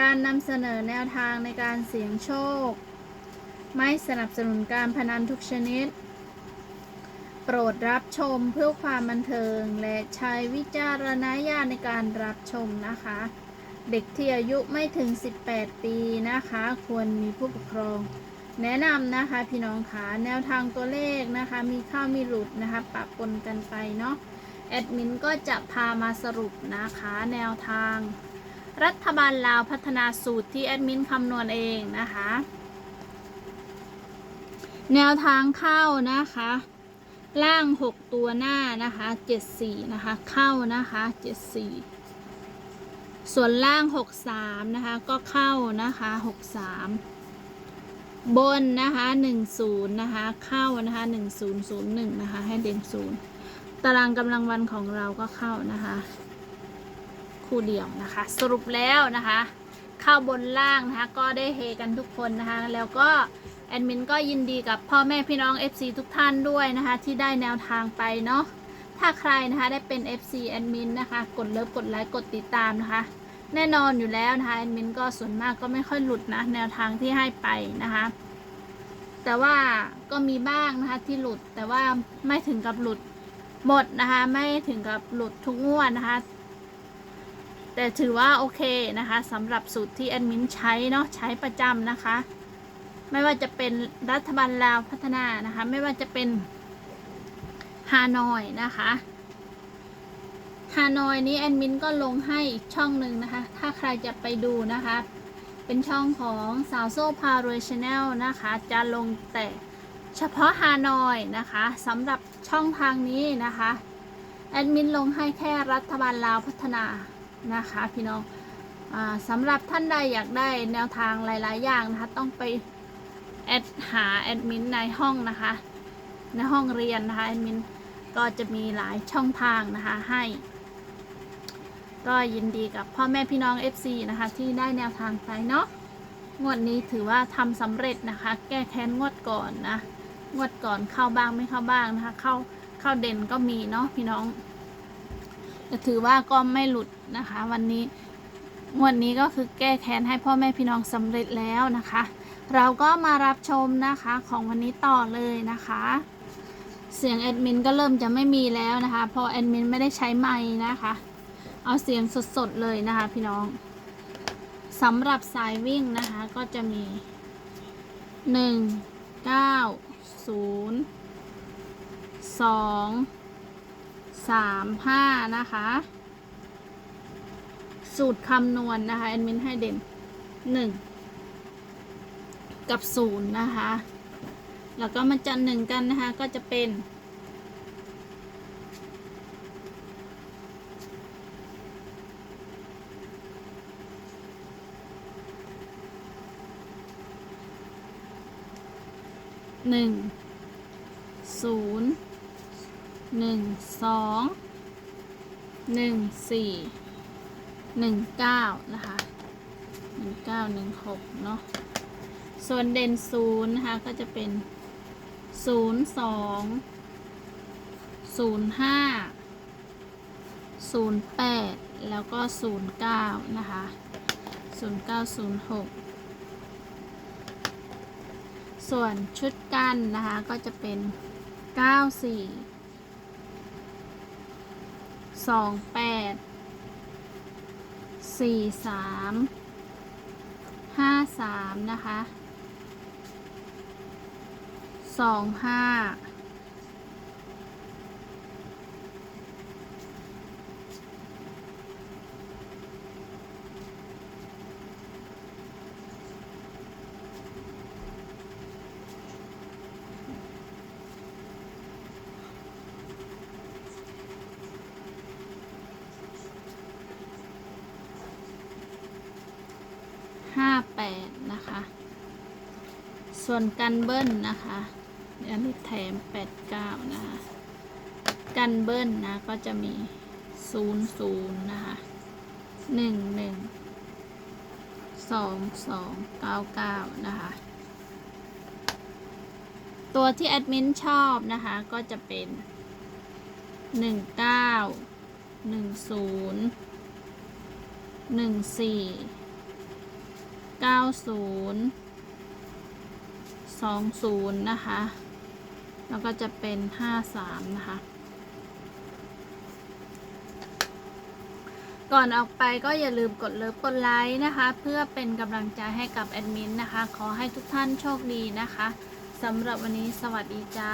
การนำเสนอแนวทางในการเสี่ยงโชค ไม่สนับสนุนการพนันทุกชนิด โปรดรับชมเพื่อความบันเทิง และใช้วิจารณญาณในการรับชมนะคะ เด็กที่อายุไม่ถึง 18 ปีนะคะ ควรมีผู้ปกครอง แนะนำนะคะพี่น้องคะแนวทางตัวเลขนะคะ มีเข้ามีหลุดนะคะปะปนกันไปเนาะแอดมินก็จะพามาสรุปนะคะแนวทาง รัฐบาลลาวพัฒนาสูตรที่แอดมินคำนวณเองนะคะ แนวทางเข้านะคะ ล่าง 6 ตัวหน้านะคะ 74 นะคะ เข้านะคะ 74 ส่วนล่าง 63 นะคะ ก็เข้านะคะ 63 บนนะคะ 10 นะคะ เข้านะคะ 1001 นะคะ ให้เด่น0ตารางกำลังวันของเราก็เข้านะคะ คู่เดียวนะคะ สรุปแล้วนะคะ เข้าบนล่างนะคะ ก็ได้เฮกันทุกคนนะคะ แล้วก็แอดมินก็ยินดีกับพ่อแม่พี่น้อง FC ทุกท่านด้วยนะคะ ที่ได้แนวทางไปเนาะถ้าใครนะคะได้เป็น FC แอดมินนะคะ กดเลิฟกดไลค์กดติดตามนะคะ แน่นอนอยู่แล้วนะคะแอดมินก็ส่วนมากก็ไม่ค่อยหลุดนะ แนวทางที่ให้ไปนะคะ แต่ว่าก็มีบ้างนะคะที่หลุดแต่ว่าไม่ถึงกับหลุดหมดนะคะ ไม่ถึงกับหลุดทุกงวดนะคะ แต่ถือว่าโอเคนะคะสำหรับสูตรที่แอดมินใช้เนาะใช้ประจำนะคะ ไม่ว่าจะเป็นรัฐบาลลาวพัฒนานะคะ ไม่ว่าจะเป็นฮานอยนะคะฮานอยนี้แอดมินก็ลงให้อีกช่องหนึ่งนะคะ ถ้าใครจะไปดูนะคะ เป็นช่องของสาวโซ่พารวยชาแนลนะคะ จะลงแต่เฉพาะฮานอยนะคะสำหรับช่องทางนี้นะคะ แอดมินลงให้แค่รัฐบาลลาวพัฒนา นะคะพี่น้องอสำหรับท่านใดอยากได้แนวทางหลาย ๆ อย่างนะคะต้องไปแอดหาแอดมินในห้องนะคะ ในห้องเรียนนะคะแอดมินก็จะมีหลายช่องทางนะคะให้ ก็ยินดีกับพ่อแม่พี่น้อง FC นะคะที่ได้แนวทางไปเนาะงวดนี้ถือว่าทำสำเร็จนะคะ แก้แค้นงวดก่อนนะงวดก่อนเข้าบ้างไม่เข้าบ้างนะคะ เข้าเข้าเด่นก็มีเนาะพี่น้องแต่ถือว่าก็ไม่หลุด นะคะ วันนี้งวดนนี้ก็คือแก้แค้นให้พ่อแม่พี่น้องสำเร็จแล้วนะคะ เราก็มารับชมนะคะของวันนี้ต่อเลยนะคะ เสียงแอดมินก็เริ่มจะไม่มีแล้วนะคะพราะแอดมินไม่ได้ใช้ไม้นะคะ เอาเสียงสดๆเลยนะคะพี่น้องสำหรับสายวิ่งนะคะก็จะมี 1 9 0 2 3 5 นะคะ สูตรคำนวณนะคะแอดมินให้เด่น 1 กับ 0 นะคะ แล้วก็มาจันหนึ่งกันนะคะ ก็จะเป็น หนึ่งศูนย์หนึ่งสองหนึ่งสี่ หนึ่งเก้านะคะหนึ่งเก้าหนึ่งหกเนาะส่วนเด่นศูนย์นะคะก็จะเป็นศูนย์สองศูนย์ห้าศูนย์แปดแล้วก็ศูนย์เก้านะคะศูนย์เก้าศูนย์หกส่วนชุดกันนะคะก็จะเป็น สี่สามห้าสามนะคะสองห้า ห้าแปดนะคะ ส่วนกันเบิ้ลนะคะอันนี้แถมแปดเก้านะคะ กันเบิ้ลนะก็จะมีศูนย์ศูนย์นะคะหนึ่งหนึ่งสองสองเก้าเก้านะคะ ตัวที่แอดมินชอบนะคะ ก็จะเป็นหนึ่งเก้าหนึ่งศูนย์หนึ่งสี่ เก้าศูนย์สองศูนย์นะคะ แล้วก็จะเป็นห้าสามนะคะ ก่อนออกไปก็อย่าลืมกดเลิฟกดไลค์นะคะ เพื่อเป็นกำลังใจให้กับแอดมินนะคะ ขอให้ทุกท่านโชคดีนะคะสำหรับวันนี้สวัสดีจ้า